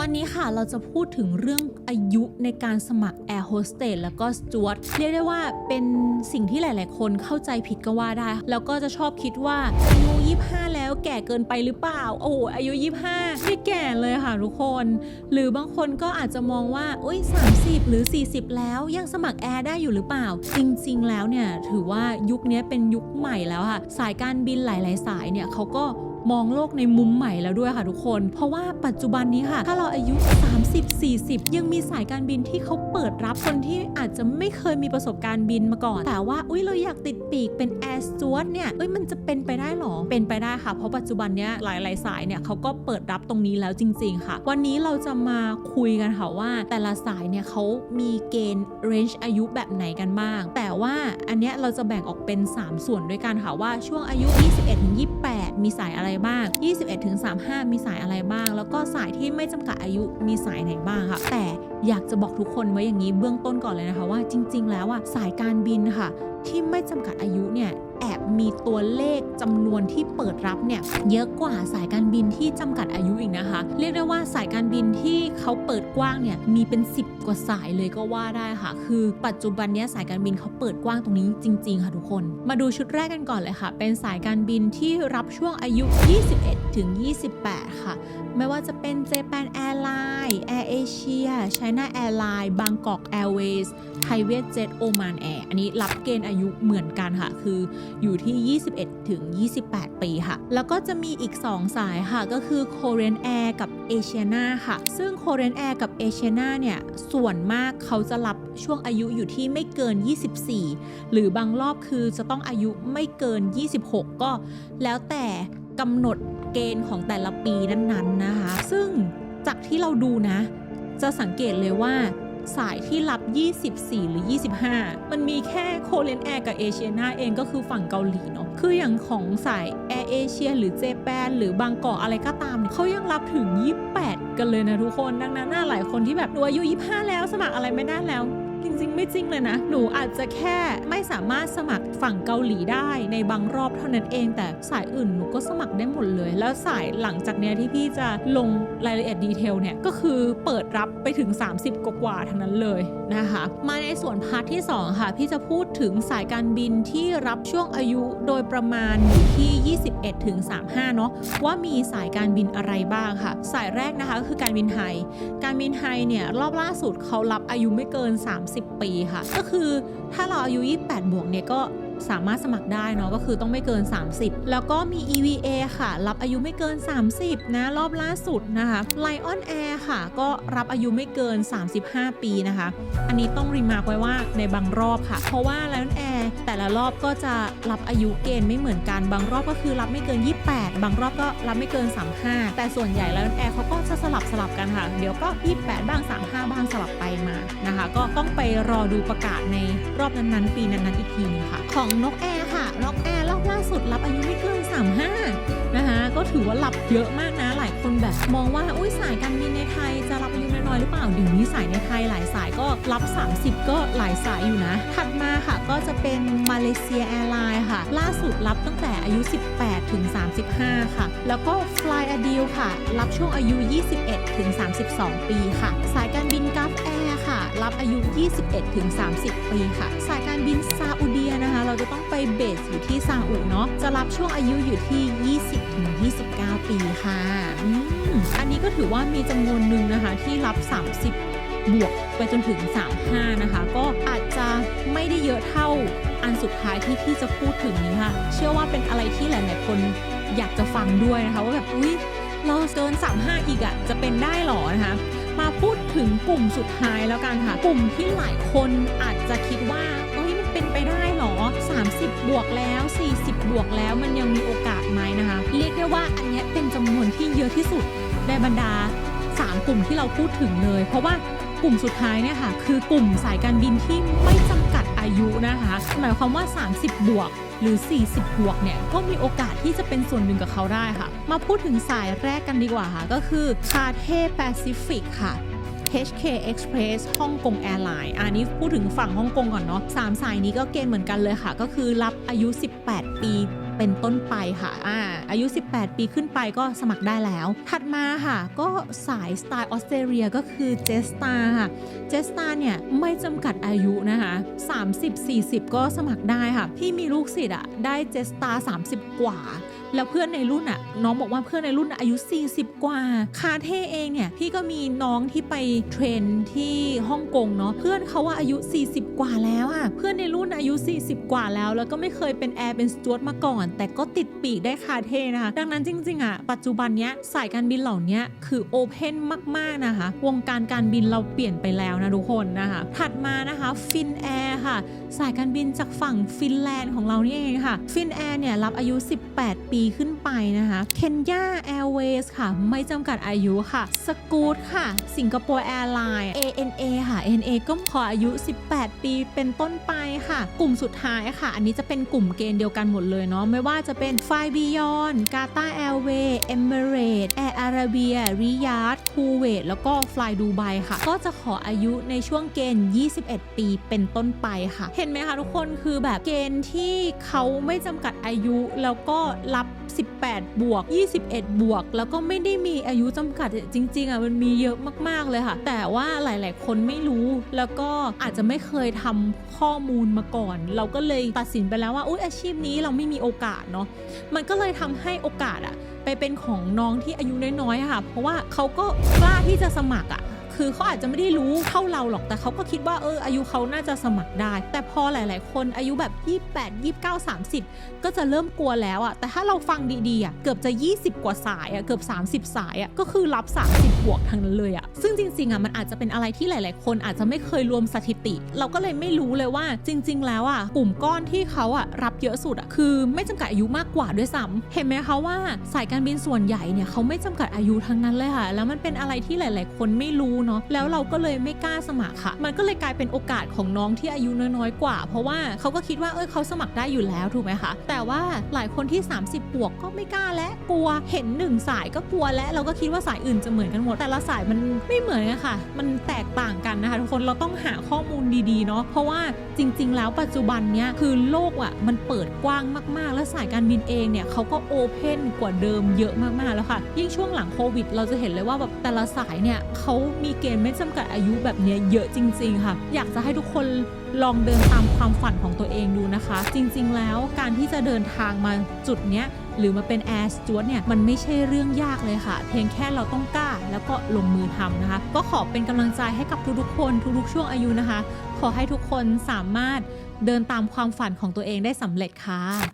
วันนี้ค่ะเราจะพูดถึงเรื่องอายุในการสมัครแอร์โฮสเตสแล้วก็สจวตเรียกได้ว่าเป็นสิ่งที่หลาย ๆ คนเข้าใจผิดก็ว่าได้ แล้วก็จะชอบคิดว่าอายุ 25 แล้วแก่เกินไปหรือเปล่า โอ้โหอายุ 25 ไม่แก่เลยค่ะทุกคน หรือบางคนก็อาจจะมองว่าอุ้ย30 หรือ 40 แล้วยังสมัครแอร์ได้อยู่หรือเปล่า จริง ๆ แล้วเนี่ยถือว่ายุคนี้เป็นยุคใหม่แล้วค่ะ สายการบินหลาย ๆ สายเนี่ยเขาก็ มองโลกในมุมใหม่แล้วด้วยค่ะทุกคน เพราะว่าปัจจุบันนี้ค่ะ ถ้าเราอายุ 30 40 ยังมีสายการบินที่เขาเปิดรับคนที่อาจจะไม่เคยมีประสบการณ์บินมาก่อน แต่ว่าอุ้ยเราอยากติดปีกเป็นแอร์สจวตเนี่ยเอ้ยมันจะเป็นไปได้หรอ เป็นไปได้ค่ะ เพราะปัจจุบันเนี้ยหลาย ๆ สายเนี่ยเขาก็เปิดรับตรงนี้แล้วจริง ๆ ค่ะ วันนี้เราจะมาคุยกันค่ะว่า แต่ละสายเนี่ยเขามีเกณฑ์เรนจ์อายุแบบไหนกันบ้าง แต่ว่าอันเนี้ยเราจะแบ่งออกเป็น 3 ส่วนด้วยกันค่ะว่าช่วงอายุ 21-28 มีสายอะไรบ้าง 21-35 มีสายอะไรบ้าง แล้วก็สายที่ไม่จำกัดอายุมีสายไหนบ้างค่ะแต่อยากจะบอกทุกคนไว้อย่างนี้เบื้องต้นก่อนเลยนะคะว่าจริง ๆ แล้วอะสายการบินค่ะที่ไม่จำกัดอายุเนี่ย แอบมีตัวเลขจำนวนที่เปิดรับเนี่ยเยอะกว่าสายการบินที่จำกัดอายุอีกนะคะ เรียกได้ว่าสายการบินที่เขาเปิดกว้างเนี่ยมีเป็น 10 กว่าสายเลยก็ว่าได้ค่ะ คือปัจจุบันนี้สายการบินเขาเปิดกว้างตรงนี้จริง ๆ ค่ะทุกคน มาดูชุดแรกกันก่อนเลยค่ะ เป็นสายการบินที่รับช่วงอายุ 21 ถึง 28 ค่ะ ไม่ว่าจะเป็น Japan Airline Air Asia China Airline Bangkok Airways ไทยเวียดเจ็ตโอมานแอร์อันนี้รับเกณฑ์อายุเหมือนกันค่ะ คืออยู่ที่ 21 ถึง 28 ปีค่ะ แล้วก็จะมีอีก 2 สายค่ะก็คือ Korean Air กับ Asiana ค่ะ ซึ่ง Korean Air กับ Asiana เนี่ย ส่วนมากเขาจะรับช่วงอายุอยู่ที่ไม่เกิน 24 หรือบางรอบคือจะต้องอายุไม่เกิน 26 ก็แล้วแต่กำหนดเกณฑ์ของแต่ละปีนั้นๆนะคะ ซึ่งจากที่เราดูนะ จะสังเกตเลยว่า สายที่รับ 24 หรือ 25 มันมีแค่โคเรนแอร์กับเอเชียนาเองก็คือฝั่งเกาหลีเนาะคืออย่างของสายแอร์เอเชียหรือเจแปนหรือบางกอกอะไรก็ตามเนี่ยเขายังรับถึง 28 กันเลยนะทุกคนดังนั้นน่าหลายคนที่แบบอายุ 25 แล้วสมัครอะไรไม่ได้แล้ว จริงๆ ไม่จริงเลยนะ หนูอาจจะแค่ไม่สามารถสมัครฝั่งเกาหลีได้ในบางรอบเท่านั้นเอง แต่สายอื่นหนูก็สมัครได้หมดเลย แล้วสายหลังจากเนี้ยที่พี่จะลงรายละเอียดดีเทลเนี่ยก็คือเปิดรับไปถึง 30 กว่าๆทั้งนั้นเลยนะคะมาในส่วนพาร์ทที่ 2 ค่ะ พี่จะพูดถึงสายการบินที่รับช่วงอายุโดยประมาณอยู่ที่ 21ถึง35 เนาะว่ามีสายการบินอะไรบ้างค่ะ สายแรกนะคะก็คือการบินไทย การบินไทยเนี่ยรอบล่าสุดเขารับอายุไม่เกิน 30ปีค่ะ ก็คือถ้าเราอายุ 28 บวกเนี่ยก็สามารถสมัครได้เนาะก็คือต้องไม่เกิน 30 แล้วก็มี EVA ค่ะ รับอายุไม่เกิน 30 นะ รอบล่าสุดนะคะ Lion Air ค่ะ ก็รับอายุไม่เกิน 35 ปีนะคะ อันนี้ต้องรีมาร์กไว้ว่าในบางรอบค่ะ เพราะว่า Lion Air แต่ละรอบก็จะรับอายุเกณฑ์ไม่เหมือนกัน บางรอบก็คือรับไม่เกิน 28บางรอบก็รับไม่เกิน 35 แต่ส่วนใหญ่แล้วแอร์เขาก็จะสลับสลับกันค่ะ เดี๋ยวก็ 28 บ้าง 35 บ้างสลับไปมานะคะ ก็ต้องไปรอดูประกาศในรอบนั้นๆ ปีนั้นๆอีกทีนึงค่ะ ของนกแอร์ค่ะนกแอร์รอบล่าสุดรับอายุไม่เกิน 35 นะคะก็ถือว่ารับเยอะมากนะ คนแบบมองว่าอุ้ยสายการบินในไทยจะรับอายุน้อยๆหรือเปล่าเดี๋ยวนี้สายในไทยหลายสายก็รับ 30 ก็หลายสายอยู่นะ ถัดมาค่ะก็จะเป็นมาเลเซียแอร์ไลน์ค่ะ ล่าสุดรับตั้งแต่อายุ 18 ถึง 35 ค่ะ แล้วก็ Fly a d e a l ค่ะ รับช่วงอายุ 21 ถึง 32 ปีค่ะ สายการบินกัฟแอร์ค่ะ รับอายุ 21 ถึง 30 ปีค่ะ สายการบินซาอุดีนะคะ เราจะต้องไปเบสอยู่ที่ซาอุเนาะจะรับช่วงอายุอยู่ที่ 20 ถึง 29 ปีค่ะ อันนี้ก็ถือว่ามีจำนวนหนึ่งนะคะที่รับ 30 บวกไปจนถึง 35 นะคะ ก็อาจจะไม่ได้เยอะเท่าอันสุดท้ายที่พี่จะพูดถึงนี้ค่ะ เชื่อว่าเป็นอะไรที่หลาย ๆ คนอยากจะฟังด้วยนะคะว่าแบบอุ๊ยเราเกิน 35 อีกอะจะเป็นได้หรอนะคะมาพูดถึงกลุ่มสุดท้ายแล้วกันค่ะ กลุ่มที่หลายคนอาจจะคิดว่าเอ้ยมันเป็นไปได้หรอ 30 บวกแล้ว 40 บวกแล้วมันยังมีโอกาสไหมนะคะ เรียกได้ว่า เป็นจำนวนที่เยอะที่สุดในบรรดา 3 กลุ่มที่เราพูดถึงเลย เพราะว่ากลุ่มสุดท้ายเนี่ยค่ะคือกลุ่มสายการบินที่ไม่จำกัดอายุนะคะหมายความว่า 30 บวกหรือ 40 บวกเนี่ยก็มีโอกาสที่จะเป็นส่วนหนึ่งกับเขาได้ค่ะ มาพูดถึงสายแรกกันดีกว่าค่ะ ก็คือคาเทแปซิฟิกค่ะ HK Express ฮ่องกงแอร์ไลน์อันนี้พูดถึงฝั่งฮ่องกงก่อนเนาะสามสายนี้ก็เกณฑ์เหมือนกันเลยค่ะ ก็คือรับอายุ 18 ปี เป็นต้นไปค่ะอ่าอายุ 18 ปีขึ้นไปก็สมัครได้แล้ว ถัดมาค่ะ ก็สายสไตล์ออสเตรเลียก็คือเจสตาค่ะเจสตาเนี่ยไม่จำกัดอายุนะคะ30-40 ก็สมัครได้ค่ะ พี่มีลูกศิษย์อะได้เจสตา30 กว่า แล้วเพื่อนในรุ่นอะน้องบอกว่าเพื่อนในรุ่นอายุ 40 กว่า คาเท่เองเนี่ยพี่ก็มีน้องที่ไปเทรนที่ฮ่องกงเนาะเพื่อนเขาว่าอายุ 40 กว่าแล้วอะเพื่อนในรุ่นอายุ 40 กว่าแล้ว แล้วก็ไม่เคยเป็นแอร์เป็นสจวตมาก่อน แต่ก็ติดปีกได้คาเท่นะคะดังนั้นจริงๆอะปัจจุบันเนี้ยสายการบินเหล่านี้คือโอเพนมากๆนะคะ วงการการบินเราเปลี่ยนไปแล้วนะทุกคนนะคะถัดมานะคะฟินแอร์ค่ะ สายการบินจากฝั่งฟินแลนด์ของเรานี่เองค่ะฟินแอร์เนี่ยรับอายุ 18 ปีขึ้นไปนะคะเคนยาแอร์เวย์สค่ะ ไม่จำกัดอายุค่ะ สกูตค่ะ สิงคโปร์แอร์ไลน์ ANA ค่ะ ANA ก็ขออายุ 18 ปีเป็นต้นไปค่ะ กลุ่มสุดท้ายค่ะ อันนี้จะเป็นกลุ่มเกณฑ์เดียวกันหมดเลยเนาะ ไม่ว่าจะเป็นไฟบิยอนกาตาแอร์เวย์เอมิเรตแอร์อาราเบียริยาดคูเวตแล้วก็ฟลายดูไบค่ะ ก็จะขออายุในช่วงเกณฑ์ 21 ปีเป็นต้นไปค่ะ เห็นไหมคะทุกคนคือแบบเกณฑ์ที่เขาไม่จำกัดอายุแล้วก็รับ18 บวก 21 บวก แล้วก็ไม่ได้มีอายุจำกัดจริงๆอะมันมีเยอะมากๆเลยค่ะ แต่ว่าหลายๆ คนไม่รู้ แล้วก็อาจจะไม่เคยทำข้อมูลมาก่อน เราก็เลยตัดสินไปแล้วว่าอุ้ยอาชีพนี้เราไม่มีโอกาสเนาะมันก็เลยทำให้โอกาสอะไปเป็นของน้องที่อายุน้อยๆค่ะ เพราะว่าเขาก็กล้าที่จะสมัครอะ คือเขาอาจจะไม่ได้รู้เท่าเราหรอกแต่เขาก็คิดว่าเอออายุเขาน่าจะสมัครได้ แต่พอหลาย ๆ คนอายุแบบ 28 29 30 ก็จะเริ่มกลัวแล้วอะแต่ถ้าเราฟังดีๆอะเกือบจะ 20 กว่าสายอะเกือบ 30 สายอะก็คือรับ 30 บวกทั้งนั้นเลยอะซึ่งจริง ๆอะมันอาจจะเป็นอะไรที่หลาย ๆ คนอาจจะไม่เคยรวมสถิติ เราก็เลยไม่รู้เลยว่าจริง ๆ แล้วอะกลุ่มก้อนที่เขาอะรับเยอะสุดอะคือไม่จำกัดอายุมากกว่าด้วยซ้ำเห็นไหมคะว่าสายการบินส่วนใหญ่เนี่ยเขาไม่จำกัดอายุทั้งนั้นเลยค่ะแล้วมันเป็นอะไรที่หลาย ๆ คนไม่รู้เนาะแล้วเราก็เลยไม่กล้าสมัครค่ะ มันก็เลยกลายเป็นโอกาสของน้องที่อายุน้อยๆกว่า เพราะว่าเขาก็คิดว่าเอ้ยเขาสมัครได้อยู่แล้วถูกไหมคะแต่ว่าหลายคนที่ 30 บวกก็ไม่กล้าและกลัวเห็นหนึ่งสายก็กลัวและเราก็คิดว่าสายอื่นจะเหมือนกันหมด แต่ละสายมันไม่เหมือนกันค่ะ มันแตกต่างกันนะคะทุกคนเราต้องหาข้อมูลดีๆเนาะเพราะว่าจริง ๆ แล้วปัจจุบันเนี้ยคือโลกอะมันเปิดกว้างมากๆ และสายการบินเองเนี่ยเขาก็โอเพนกว่าเดิมเยอะมากๆแล้วค่ะ ยิ่งช่วงหลังโควิด เราจะเห็นเลยว่าแบบแต่ละสายเนี่ยเขามีีเกณฑ์ไม่จำกัดอายุแบบนี้เยอะจริง ๆ ค่ะ อยากจะให้ทุกคนลองเดินตามความฝันของตัวเองดูนะคะ จริงๆ แล้วการที่จะเดินทางมาจุดเนี้ยหรือมาเป็นแอร์สจวตเนี่ยมันไม่ใช่เรื่องยากเลยค่ะ เพียงแค่เราต้องกล้าแล้วก็ลงมือทำนะคะ ก็ขอเป็นกำลังใจให้กับทุกๆคนทุกๆช่วงอายุนะคะ ขอให้ทุกคนสามารถเดินตามความฝันของตัวเองได้สำเร็จค่ะ